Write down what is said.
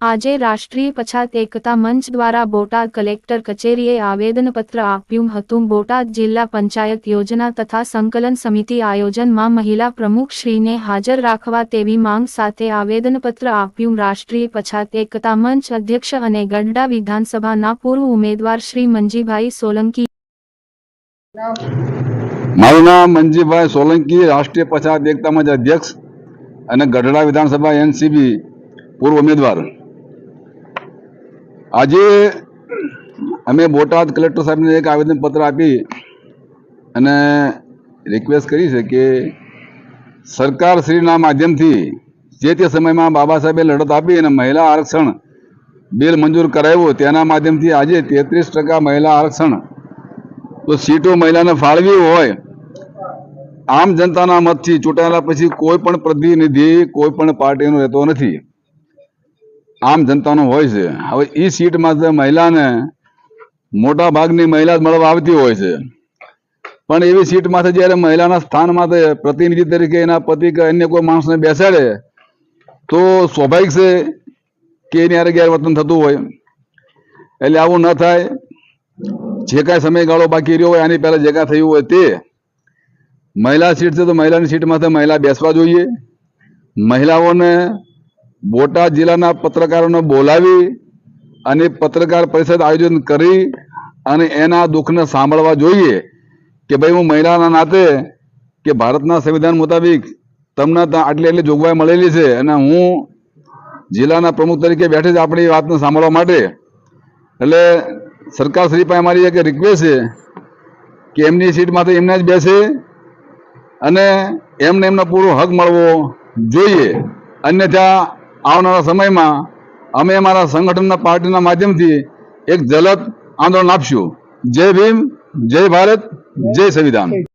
આજે રાષ્ટ્રીય પછાત એકતા મંચ દ્વારા બોટાદ કલેક્ટર કચેરીએ આવેદનપત્ર આપ્યું હતું. બોટાદ જિલ્લા પંચાયત યોજના તથા સંકલન સમિતિ આયોજનમાં મહિલા પ્રમુખશ્રીને હાજર રાખવા તેવી માંગ સાથે આવેદનપત્ર આપ્યું. રાષ્ટ્રીય પછાત એકતા મંચ અધ્યક્ષ અને ગઢડા વિધાનસભાના પૂર્વ ઉમેદવાર શ્રી મંજીભાઈ સોલંકી મારું નામ મંજીભાઈ સોલંકી, રાષ્ટ્રીય પછાત એકતા મંચ અધ્યક્ષ અને ગઢડા વિધાનસભા એનસીબી પૂર્વ ઉમેદવાર. આજે અમે બોટાદ કલેક્ટર સાહેબને એક આવેદનપત્ર આપી અને રિક્વેસ્ટ કરી છે કે સરકાર શ્રીના માધ્યમથી જે તે સમયમાં બાબા સાહેબે લડત આપી અને મહિલા આરક્ષણ બિલ મંજૂર કરાવ્યું તેના માધ્યમથી આજે તેત્રીસ ટકા મહિલા આરક્ષણ તો સીટો મહિલાને ફાળવી હોય, આમ જનતાના મતથી ચૂંટાયેલા પછી કોઈ પણ પ્રતિનિધિ કોઈ પણ પાર્ટીનો રહેતો નથી. આમ જનતાનો હોય છે. હવે એ સીટમાં મહિલાને મોટા ભાગની મહિલા મળવા આવતી હોય છે. પણ એવી સીટમાંથી જ્યારે મહિલાના સ્થાનમાં તે પ્રતિનિધિ તરીકે એના પતિ કે અન્ય કોઈ માણસને બેસાડે, તો સ્વાભાવિક છે કે એની હારે ગેરવર્તન થતું હોય. એટલે આવું ન થાય. જે કાંઈ સમયગાળો બાકી રહ્યો હોય, આની પહેલાં જે કાંઈ થયું હોય તે. મહિલા સીટ છે તો મહિલાની સીટમાંથી મહિલા બેસવા જોઈએ. મહિલાઓને બોટાદ જિલ્લાના પત્રકારોને બોલાવી અને પત્રકાર પરિષદ આયોજન કરી અને એના દુઃખને સાંભળવા જોઈએ કે ભાઈ હું મહિલાના નાતે કે ભારતના સંવિધાન મુતાબિક તમને ત્યાં આટલી આટલી જોગવાઈ મળેલી છે અને હું જિલ્લાના પ્રમુખ તરીકે બેઠે છે આપણી વાતને સાંભળવા માટે. એટલે સરકાર શ્રી પાસે મારી એક રિક્વેસ્ટ છે કે એમની સીટમાંથી એમને જ બેસે અને એમને એમનો પૂરો હક મળવો જોઈએ. અન્યથા આવનારા સમયમાં અમે અમારા સંગઠનના પાર્ટીના માધ્યમથી એક જલદ આંદોલન આપશું. જય ભીમ, જય ભારત, જય સંવિધાન.